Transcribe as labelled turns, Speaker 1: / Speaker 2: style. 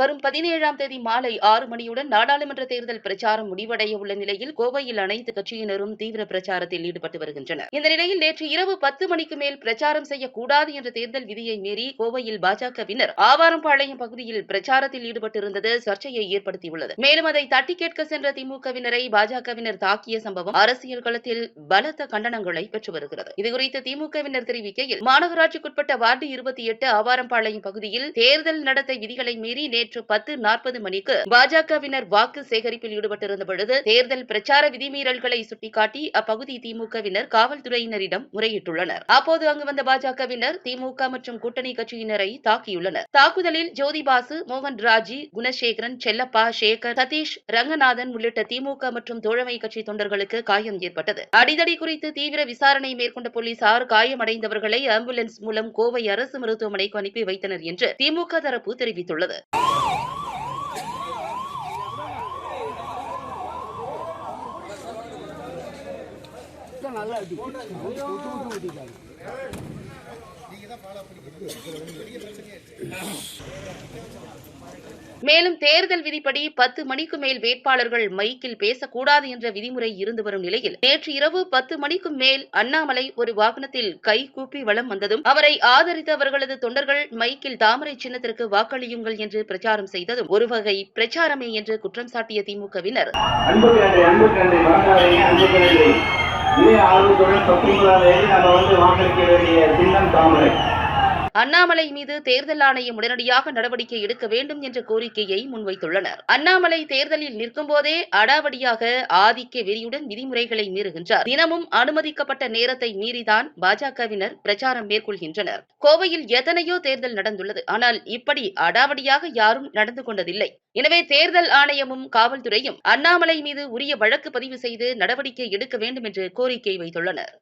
Speaker 1: வரும் பதினேழாம் தேதி மாலை ஆறு மணியுடன் நாடாளுமன்ற தேர்தல் பிரச்சாரம் முடிவடைய உள்ள நிலையில் கோவையில் அனைத்து கட்சியினரும் தீவிர பிரச்சாரத்தில் ஈடுபட்டு வருகின்றனர். இந்த நிலையில் நேற்று இரவு பத்து மணிக்கு மேல் பிரச்சாரம் செய்யக்கூடாது என்ற தேர்தல் விதியை மீறி கோவையில் பாஜகவினர் ஆவாரம்பாளையம் பகுதியில் பிரச்சாரத்தில் ஈடுபட்டிருந்தது சர்ச்சையை ஏற்படுத்தியுள்ளது. மேலும் அதை தட்டி கேட்க சென்ற திமுகவினரை பாஜகவினர் தாக்கிய சம்பவம் அரசியல் களத்தில் பலத்த கண்டனங்களை பெற்று வருகிறது. இதுகுறித்து திமுகவினர் தெரிவிக்கையில் மாநகராட்சிக்குட்பட்ட வார்டு இருபத்தி எட்டு ஆவாரம்பாளையம் பகுதியில் தேர்தல் நடத்தை விதிகளை மீறி நேற்று பத்து நாற்பது மணிக்கு பாஜகவினர் வாக்கு சேகரிப்பில் ஈடுபட்டிருந்த பொழுது தேர்தல் பிரச்சார விதிமீறல்களை சுட்டிக்காட்டி அப்பகுதி திமுகவினர் காவல்துறையினரிடம் முறையிட்டுள்ளனர். அப்போது அங்கு வந்த பாஜகவினர் திமுக மற்றும் கூட்டணி கட்சியினரை தாக்கியுள்ளனர். தாக்குதலில் ஜோதிபாசு மோகன் ராஜி குணசேகரன் செல்லப்பா சேகர் சதீஷ் ரங்கநாதன் உள்ளிட்ட திமுக மற்றும் தோழமை கட்சி தொண்டர்களுக்கு காயம் ஏற்பட்டது. அடிதடி குறித்து தீவிர விசாரணை மேற்கொண்ட போலீசார் காயமடைந்தவர்களை ஆம்புலன்ஸ் மூலம் கோவை அரசு மருத்துவமனைக்கு அனுப்பி வைத்தனர் என்று திமுக தரப்பு தெரிவித்துள்ளது.
Speaker 2: நல்லா இருக்கு. விட்டு விட்டு விட்டுட்டாங்க
Speaker 1: மேலும் தேர்தல் விதிப்படி பத்து மணிக்கு மேல் வேட்பாளர்கள் மைக்கில் பேசக்கூடாது என்ற விதிமுறை இருந்து வரும் நிலையில் நேற்று இரவு பத்து மணிக்கு மேல் அண்ணாமலை ஒரு வாகனத்தில் கை கூப்பி வலம் வந்ததும் அவரை ஆதரித்த அவர்களது தொண்டர்கள் மைக்கில் தாமரை சின்னத்திற்கு வாக்களியுங்கள் என்று பிரச்சாரம் செய்ததும் ஒரு வகை பிரச்சாரமே என்று குற்றம் சாட்டிய திமுகவினர்.
Speaker 3: அன்பு கண்டை அன்பு கண்டை இதே ஆர்வத்துடன் நம்ம வந்து வாக்களிக்க வேண்டிய சின்னம் தாமரை.
Speaker 1: அண்ணாமலை மீது தேர்தல் ஆணையம் உடனடியாக நடவடிக்கை எடுக்க வேண்டும் என்ற கோரிக்கையை முன்வைத்துள்ளனர். அண்ணாமலை தேர்தலில் நிற்கும் போதே அடாவடியாக ஆதிக்க வெறியுடன் விதிமுறைகளை மீறுகின்றார். தினமும் அனுமதிக்கப்பட்ட நேரத்தை மீறிதான் பாஜகவினர் பிரச்சாரம் மேற்கொள்கின்றனர். கோவையில் எத்தனையோ தேர்தல் நடந்துள்ளது. ஆனால் இப்படி அடாவடியாக யாரும் நடந்து கொண்டதில்லை. எனவே தேர்தல் ஆணையமும் காவல்துறையும் அண்ணாமலை மீது உரிய வழக்கு பதிவு செய்து நடவடிக்கை எடுக்க வேண்டும் என்று கோரிக்கை வைத்துள்ளனர்.